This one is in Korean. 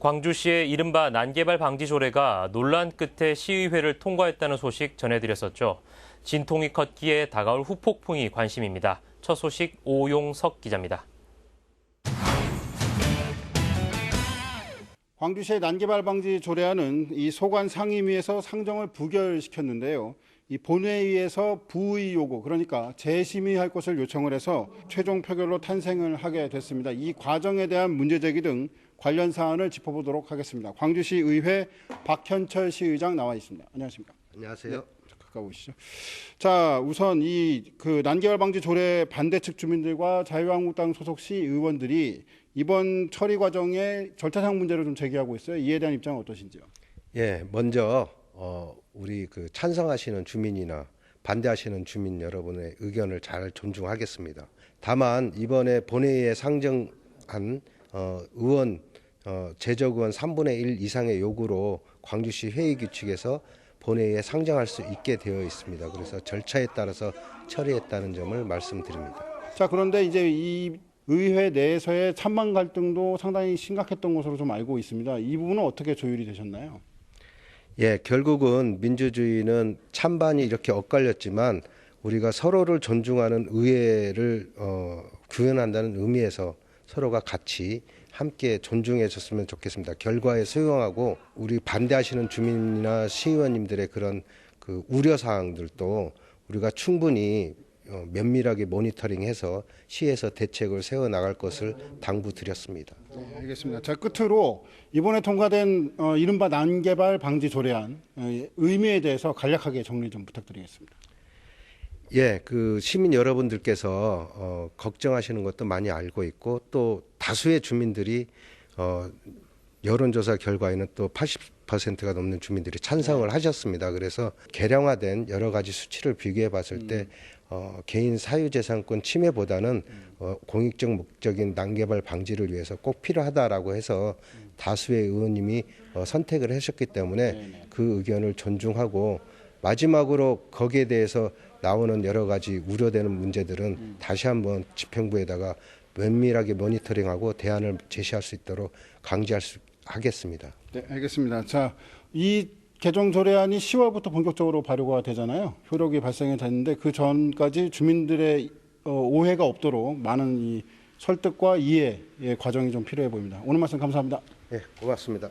광주시의 이른바 난개발 방지 조례가 논란 끝에 시의회를 통과했다는 소식 전해드렸었죠. 진통이 컸기에 다가올 후폭풍이 관심입니다. 첫 소식 오용석 기자입니다. 광주시의 난개발 방지 조례안은 이 소관 상임위에서 상정을 부결시켰는데요. 이 본회의에서 부의 요구 그러니까 재심의할 것을 요청을 해서 최종 표결로 탄생을 하게 됐습니다. 이 과정에 대한 문제 제기 등 관련 사안을 짚어보도록 하겠습니다. 광주시 의회 박현철 시의장 나와 있습니다. 안녕하십니까? 안녕하세요. 가까이 오시죠. 자, 우선 이 그 난개발 방지 조례 반대 측 주민들과 자유한국당 소속 시 의원들이 이번 처리 과정에 절차상 문제를 좀 제기하고 있어요. 이에 대한 입장은 어떠신지요? 예, 먼저 어, 우리 그 찬성하시는 주민이나 반대하시는 주민 여러분의 의견을 잘 존중하겠습니다. 다만 이번에 본회의에 상정한 어, 의원 어, 의원 3분의 1 이상의 요구로 광주시 회의 규칙에서 본회의에 상정할 수 있게 되어 있습니다. 그래서 절차에 따라서 처리했다는 점을 말씀드립니다. 자, 그런데 이제 이 의회 내에서의 찬반 갈등도 상당히 심각했던 것으로 좀 알고 있습니다. 이 부분은 어떻게 조율이 되셨나요? 예, 결국은 민주주의는 찬반이 이렇게 엇갈렸지만 우리가 서로를 존중하는 의회를 어, 구현한다는 의미에서 서로가 같이 함께 존중해 줬으면 좋겠습니다. 결과에 수용하고 우리 반대하시는 주민이나 시의원님들의 그런 그 우려 사항들도 우리가 충분히 어, 면밀하게 모니터링해서 시에서 대책을 세워 나갈 것을 당부드렸습니다. 네, 알겠습니다. 자, 끝으로 이번에 통과된 어, 이른바 난개발 방지 조례안 어, 의미에 대해서 간략하게 정리 좀 부탁드리겠습니다. 예, 그 시민 여러분들께서 어, 걱정하시는 것도 많이 알고 있고 또 다수의 주민들이 어, 여론조사 결과에는 또 80%가 넘는 주민들이 찬성을 하셨습니다. 그래서 개량화된 여러 가지 수치를 비교해 봤을 때 어, 개인 사유재산권 침해보다는 어, 공익적 목적인 난개발 방지를 위해서 꼭 필요하다라고 해서 다수의 의원님이 어, 선택을 하셨기 때문에 그 의견을 존중하고 마지막으로 거기에 대해서 나오는 여러 가지 우려되는 문제들은 다시 한번 집행부에다가 면밀하게 모니터링하고 대안을 제시할 수 있도록 강제할 수 하겠습니다. 네, 알겠습니다. 자, 이 개정 조례안이 10월부터 본격적으로 발효가 되잖아요. 효력이 발생이 됐는데 그 전까지 주민들의 어, 오해가 없도록 많은 이 설득과 이해의 과정이 좀 필요해 보입니다. 오늘 말씀 감사합니다. 예, 고맙습니다.